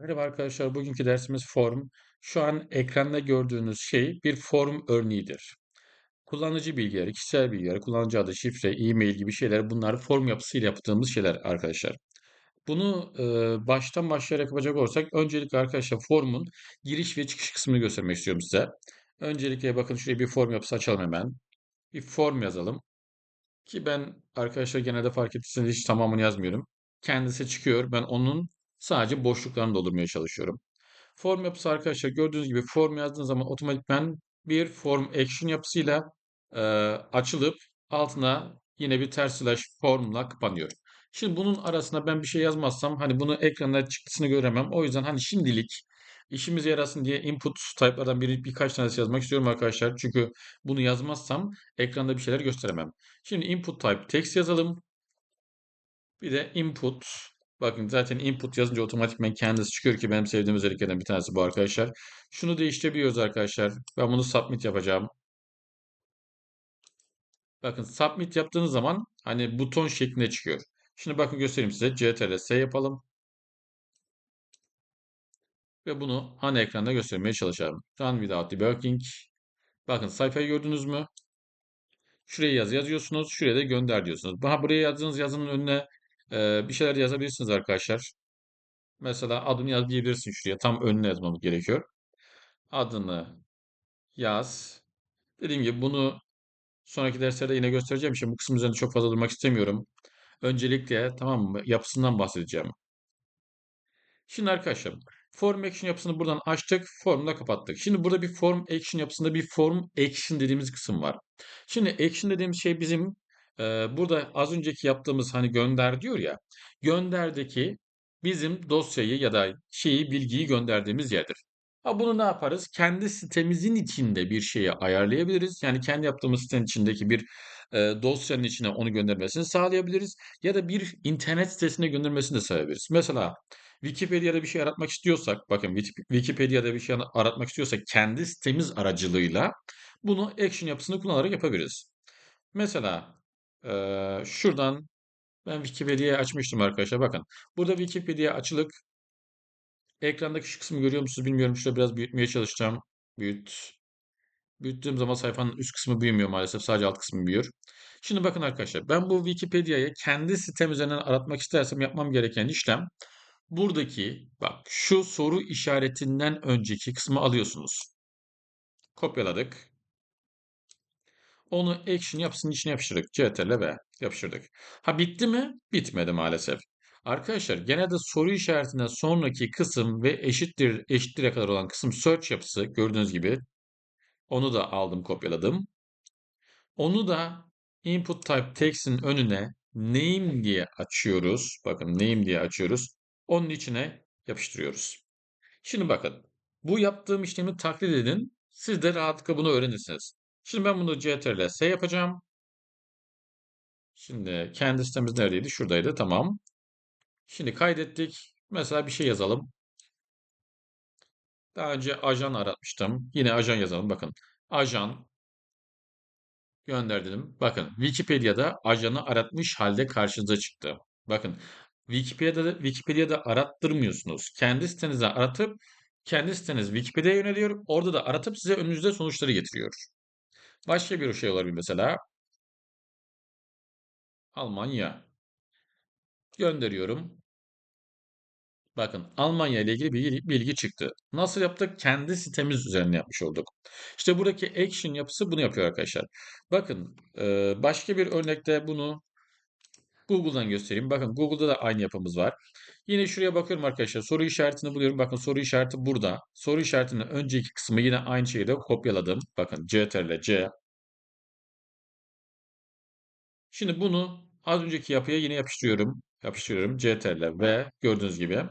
Merhaba arkadaşlar, bugünkü dersimiz form. Şu an ekranda gördüğünüz şey bir form örneğidir. Kullanıcı bilgileri, kişisel bilgileri, kullanıcı adı, şifre, e-mail gibi şeyler bunlar form yapısıyla yaptığımız şeyler arkadaşlar. Bunu e, baştan başlayarak yapacak olursak öncelikle arkadaşlar formun giriş ve çıkış kısmını göstermek istiyorum size. Öncelikle bakın şuraya bir form yapısı açalım hemen. Bir form yazalım. Ki ben arkadaşlar genelde fark ettiyseniz hiç tamamını yazmıyorum. Kendisi çıkıyor. Ben onun sadece boşluklarını doldurmaya çalışıyorum. Form yapısı arkadaşlar gördüğünüz gibi form yazdığınız zaman otomatikman bir form action yapısıyla e, açılıp altına yine bir ters slash formla kapanıyor. Şimdi bunun arasında ben bir şey yazmazsam hani bunu ekranda çıktısını göremem. O yüzden hani şimdilik işimize yarasın diye input type'lardan biri birkaç tanesi yazmak istiyorum arkadaşlar. Çünkü bunu yazmazsam ekranda bir şeyler gösteremem. Şimdi input type text yazalım. Bir de input. Bakın zaten input yazınca otomatikman kendisi çıkıyor ki benim sevdiğim özelliklerden bir tanesi bu arkadaşlar. Şunu değiştirebiliyoruz arkadaşlar. Ben bunu submit yapacağım. Bakın submit yaptığınız zaman hani buton şeklinde çıkıyor. Şimdi bakın göstereyim size. CTRL S yapalım. Ve bunu ana ekranda göstermeye çalışalım. Run without debugging. Bakın sayfayı gördünüz mü? Şuraya yazı yazıyorsunuz. Şuraya da gönder diyorsunuz. Ha, buraya yazdığınız yazının önüne e, bir şeyler yazabilirsiniz arkadaşlar. Mesela adını yaz diyebilirsin şuraya. Tam önüne yazmamız gerekiyor. Adını yaz. Dediğim gibi bunu sonraki derslerde yine göstereceğim. Şimdi bu kısım üzerinde çok fazla durmak istemiyorum. Öncelikle tamam mı yapısından bahsedeceğim. Şimdi arkadaşlar form action yapısını buradan açtık. Form'u da kapattık. Şimdi burada bir form action yapısında bir form action dediğimiz kısım var. Şimdi action dediğimiz şey bizim burada az önceki yaptığımız hani gönder diyor ya. Gönderdeki bizim dosyayı ya da şeyi bilgiyi gönderdiğimiz yerdir. Ha bunu ne yaparız? Kendi sitemizin içinde bir şeyi ayarlayabiliriz. Yani kendi yaptığımız sitenin içindeki bir e, dosyanın içine onu göndermesini sağlayabiliriz. Ya da bir internet sitesine göndermesini de sağlayabiliriz. Mesela Wikipedia'da bir şey aratmak istiyorsak, bakın Wikipedia'da bir şey aratmak istiyorsak kendi sitemiz aracılığıyla bunu action yapısını kullanarak yapabiliriz. Mesela şuradan ben Wikipedia'yı açmıştım arkadaşlar. Bakın burada Wikipedia açılık ekrandaki şu kısmı görüyor musunuz bilmiyorum. Şurada biraz büyütmeye çalışacağım. Büyüt. Büyüttüğüm zaman sayfanın üst kısmı büyümüyor maalesef. Sadece alt kısmı büyüyor. Şimdi bakın arkadaşlar ben bu Wikipedia'yı kendi sitem üzerinden aratmak istersem yapmam gereken işlem buradaki bak şu soru işaretinden önceki kısmı alıyorsunuz. Kopyaladık. Onu action yapısının içine yapıştırdık. CTRL V yapıştırdık. Ha bitti mi? Bitmedi maalesef. Arkadaşlar genelde soru işaretinden sonraki kısım ve eşittir eşittir'e kadar olan kısım search yapısı gördüğünüz gibi onu da aldım kopyaladım. Onu da input type text'in önüne name diye açıyoruz. Bakın name diye açıyoruz. Onun içine yapıştırıyoruz. Şimdi bakın bu yaptığım işlemi taklit edin. Siz de rahatlıkla bunu öğrenirsiniz. Şimdi ben bunu CTRL S yapacağım. Şimdi kendi sitemiz neredeydi? Şuradaydı. Tamam. Şimdi kaydettik. Mesela bir şey yazalım. Daha önce ajan aratmıştım. Yine ajan yazalım. Bakın. Ajan gönderdim. Bakın Wikipedia'da ajanı aratmış halde karşınıza çıktı. Bakın Wikipedia'da, Wikipedia'da arattırmıyorsunuz. Kendi sitenize aratıp kendi siteniz Wikipedia'ya yöneliyor. Orada da aratıp size önünüzde sonuçları getiriyor. Başka bir şey olabilir mesela. Almanya. Gönderiyorum. Bakın Almanya ile ilgili bir bilgi çıktı. Nasıl yaptık? Kendi sitemiz üzerine yapmış olduk. İşte buradaki action yapısı bunu yapıyor arkadaşlar. Bakın başka bir örnekte bunu Google'dan göstereyim. Bakın Google'da da aynı yapımız var. Yine şuraya bakıyorum arkadaşlar. Soru işaretini buluyorum. Bakın soru işareti burada. Soru işaretinin önceki kısmı yine aynı şekilde kopyaladım. Bakın CTRL C. Şimdi bunu az önceki yapıya yine yapıştırıyorum. Yapıştırıyorum. CTRL V gördüğünüz gibi.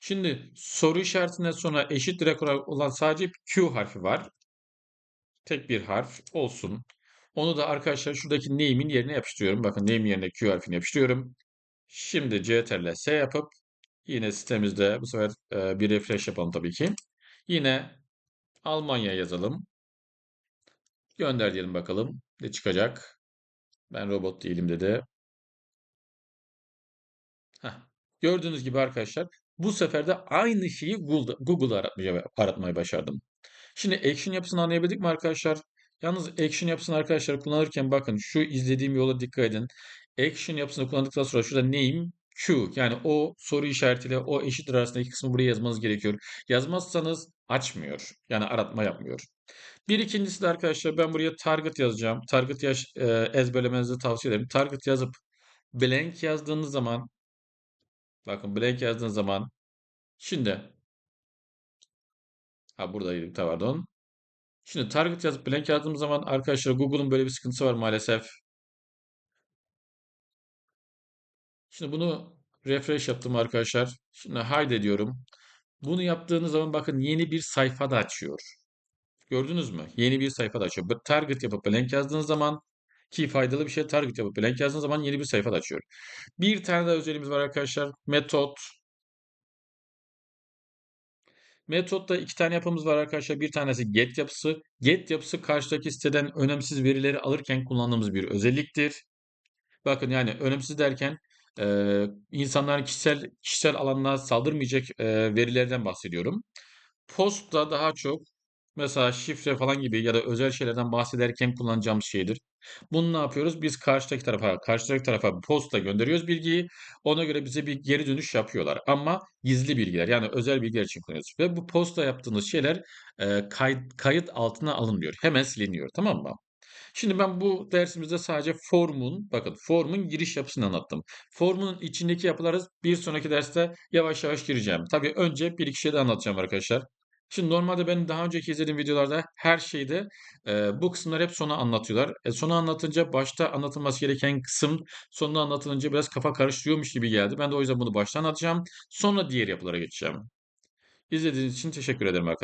Şimdi soru işaretinden sonra eşit direkt olan sadece Q harfi var. Tek bir harf olsun. Onu da arkadaşlar şuradaki name'in yerine yapıştırıyorum. Bakın name yerine Q harfini yapıştırıyorum. Şimdi CTRL S yapıp yine sitemizde bu sefer e, bir refresh yapalım tabii ki. Yine Almanya yazalım. Gönder diyelim bakalım. Ne çıkacak? Ben robot değilim dedi. Heh. Gördüğünüz gibi arkadaşlar Bu sefer de aynı şeyi Google'da, aratmayı başardım. Şimdi action yapısını anlayabildik mi arkadaşlar? Yalnız action yapısını arkadaşlar kullanırken bakın şu izlediğim yola dikkat edin. Action yapısını kullandıktan sonra şurada name Q yani o soru işaretiyle o eşittir arasındaki kısmı buraya yazmanız gerekiyor. Yazmazsanız açmıyor. Yani aratma yapmıyor. Bir ikincisi de arkadaşlar ben buraya target yazacağım. Target yaş, e, ezberlemenizi tavsiye ederim. Target yazıp blank yazdığınız zaman bakın blank yazdığınız zaman şimdi ha buradaydık pardon. Şimdi target yazıp blank yazdığımız zaman arkadaşlar Google'un böyle bir sıkıntısı var maalesef. Şimdi bunu refresh yaptım arkadaşlar. Şimdi hide diyorum. Bunu yaptığınız zaman bakın yeni bir sayfa da açıyor. Gördünüz mü? Yeni bir sayfa da açıyor. Bu Target yapıp blank yazdığınız zaman ki faydalı bir şey target yapıp blank yazdığınız zaman yeni bir sayfa da açıyor. Bir tane daha özelliğimiz var arkadaşlar. Metot. Metodda iki tane yapımız var arkadaşlar. Bir tanesi get yapısı. Get yapısı karşıdaki siteden önemsiz verileri alırken kullandığımız bir özelliktir. Bakın yani önemsiz derken e, insanların kişisel kişisel alanına saldırmayacak e, verilerden bahsediyorum. Post'ta daha çok mesela şifre falan gibi ya da özel şeylerden bahsederken kullanacağımız şeydir. Bunu ne yapıyoruz? Biz karşıdaki tarafa, karşıdaki tarafa posta gönderiyoruz bilgiyi. Ona göre bize bir geri dönüş yapıyorlar. Ama gizli bilgiler yani özel bilgiler için kullanıyoruz. Ve bu posta yaptığınız şeyler e, kayıt, kayıt altına alınmıyor. Hemen siliniyor tamam mı? Şimdi ben bu dersimizde sadece formun, bakın formun giriş yapısını anlattım. Formun içindeki yapıları bir sonraki derste yavaş yavaş gireceğim. Tabii önce bir iki şey de anlatacağım arkadaşlar. Şimdi normalde benim daha önceki izlediğim videolarda her şeyde e, bu kısımları hep sona anlatıyorlar. E, sona anlatınca başta anlatılması gereken kısım sonunda anlatılınca biraz kafa karıştırıyormuş gibi geldi. Ben de o yüzden bunu baştan anlatacağım. Sonra diğer yapılara geçeceğim. İzlediğiniz için teşekkür ederim arkadaşlar.